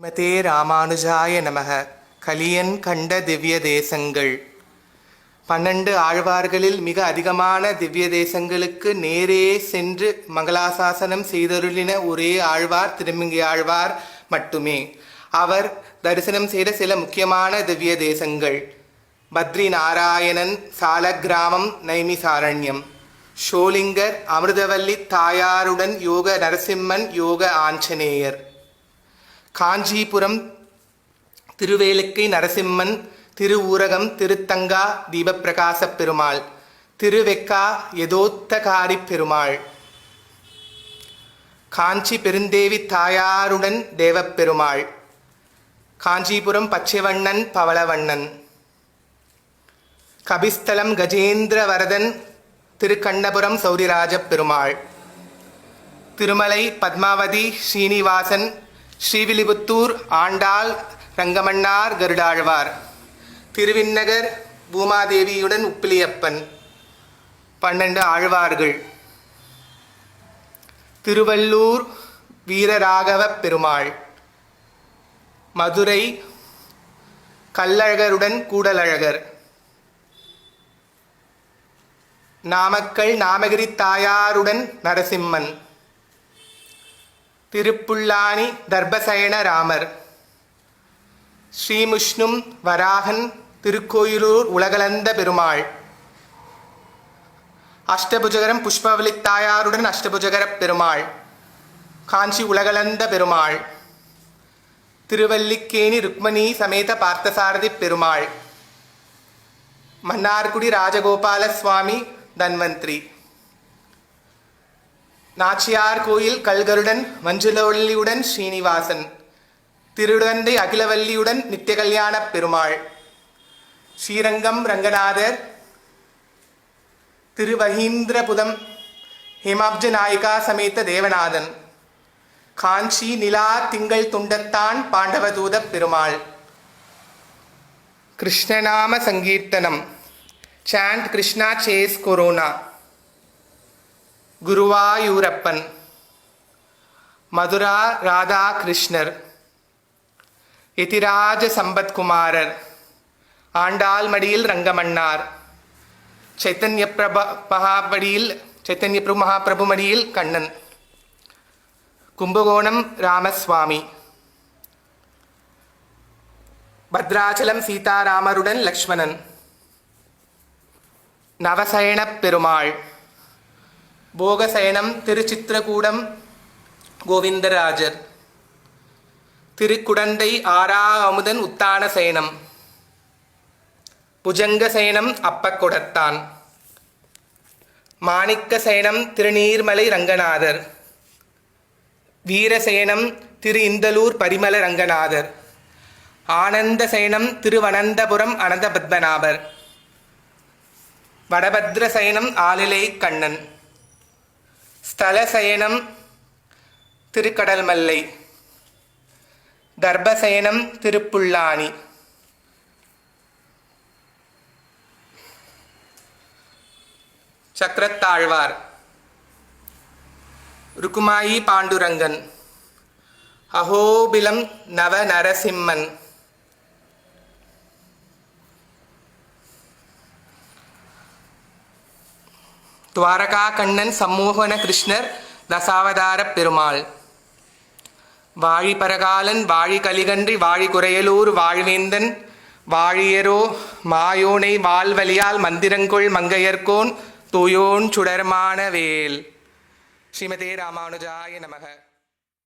ஸ்ரீமதே ராமானுஜாய நமக. கலியன் கண்ட திவ்ய தேசங்கள். பன்னெண்டு ஆழ்வார்களில் மிக அதிகமான திவ்ய தேசங்களுக்கு நேரே சென்று மங்களாசாசனம் செய்தருளின ஒரே ஆழ்வார் திருமங்கி ஆழ்வார் மட்டுமே. அவர் தரிசனம் செய்த சில முக்கியமான திவ்ய தேசங்கள். பத்ரி நாராயணன் சாலக்கிராமம் நைமிசாரண்யம். ஷோலிங்கர் அமிர்தவல்லி தாயாருடன் யோக நரசிம்மன் யோக ஆஞ்சநேயர். காஞ்சிபுரம் திருவேலுக்கை நரசிம்மன் திருவூரகம் திருத்தங்கா தீபப்பிரகாசப் பெருமாள் திருவெக்கா யதோத்தகாரி பெருமாள். காஞ்சி பெருந்தேவி தாயாருடன் தேவப்பெருமாள் காஞ்சிபுரம் பச்சைவண்ணன் பவளவண்ணன். கபிஸ்தலம் கஜேந்திரவரதன் திருக்கண்ணபுரம் சௌரிராஜப் பெருமாள். திருமலை பத்மாவதி ஸ்ரீனிவாசன் ஸ்ரீவில்லிபுத்தூர் ஆண்டாள் ரங்கமன்னார் கருடாழ்வார். திருவிண்ணகர் பூமாதேவியுடன் உப்பிலியப்பன். பன்னெண்டு ஆழ்வார்கள். திருவள்ளூர் வீரராகவ பெருமாள். மதுரை கல்லழகருடன் கூடலழகர். நாமக்கல் நாமகிரி தாயாருடன் நரசிம்மன். திருப்புல்லானி தர்பசயன ராமர். ஸ்ரீமுஷ்ணும் வராகன் திருக்கோயிலூர் உலகலந்த பெருமாள். அஷ்டபுஜகரம் புஷ்பவலி தாயாருடன் அஷ்டபுஜகர பெருமாள். காஞ்சி உலகலந்த பெருமாள். திருவல்லிக்கேணி ருக்மணி சமேத பார்த்தசாரதி பெருமாள். மன்னார்குடி ராஜகோபால சுவாமி தன்வந்திரி. நாச்சியார் கோயில் கல்கருடன் மஞ்சுளவல்லியுடன் ஸ்ரீனிவாசன் திருடந்தை அகிலவல்லியுடன் நித்திய கல்யாண பெருமாள். ஸ்ரீரங்கம் ரங்கநாதர். திருவஹீந்திரபுதம் ஹேமாப்ஜ நாயிகா சமேத்த தேவநாதன். காஞ்சி நிலா திங்கள் துண்டத்தான் பாண்டவதூத பெருமாள். கிருஷ்ணநாம சங்கீர்த்தனம். Chant Krishna chase corona. Guruvayurappan Mathura Radhakrishnar Ethiraja Sampathkumarar ஆண்டாள்மடியில் Rangamannar Chaitanya Prabha மகாபடியில் சைத்தன்ய பிரபு மகாபிரபுமடியில் கண்ணன் கும்பகோணம் ராமசுவாமி பத்ராச்சலம் சீதாராமருடன் லக்ஷ்மணன் நவசயனப் பெருமாள். போகசயனம் திருச்சித்திரகூடம் கோவிந்தராஜர். திருக்குடந்தை ஆரா அமுதன் உத்தான சயனம் புஜங்க சயனம் அப்பக்குடத்தான். மாணிக்க சயனம் திருநீர்மலை ரங்கநாதர். வீரசயனம் திரு இந்தலூர் பரிமல ரங்கநாதர். ஆனந்த சயனம் திருவனந்தபுரம் அனந்த பத்மநாபர் வடபத்ர சயனம் ஆலிலை கண்ணன். ஸ்தலசயனம் திருக்கடல்மல்லை. தர்பசயனம் திருப்புல்லானி சக்கரத்தாழ்வார் ருக்குமாயி பாண்டுரங்கன். அஹோபிலம் நவ நரசிம்மன் துவாரகா கண்ணன் சம்மோகன கிருஷ்ணர் தசாவதார பெருமாள். வாழி பரகாலன் வாழி கலிகன்றி வாழி குறையலூர் வாழ்வேந்தன் வாழியரோ மாயோனை வாழ்வலியால் மந்திரங்கொள் மங்கையர்கோன் தூயோன் சுடர்மான வேல் ஸ்ரீமதே ராமானுஜாய நமக.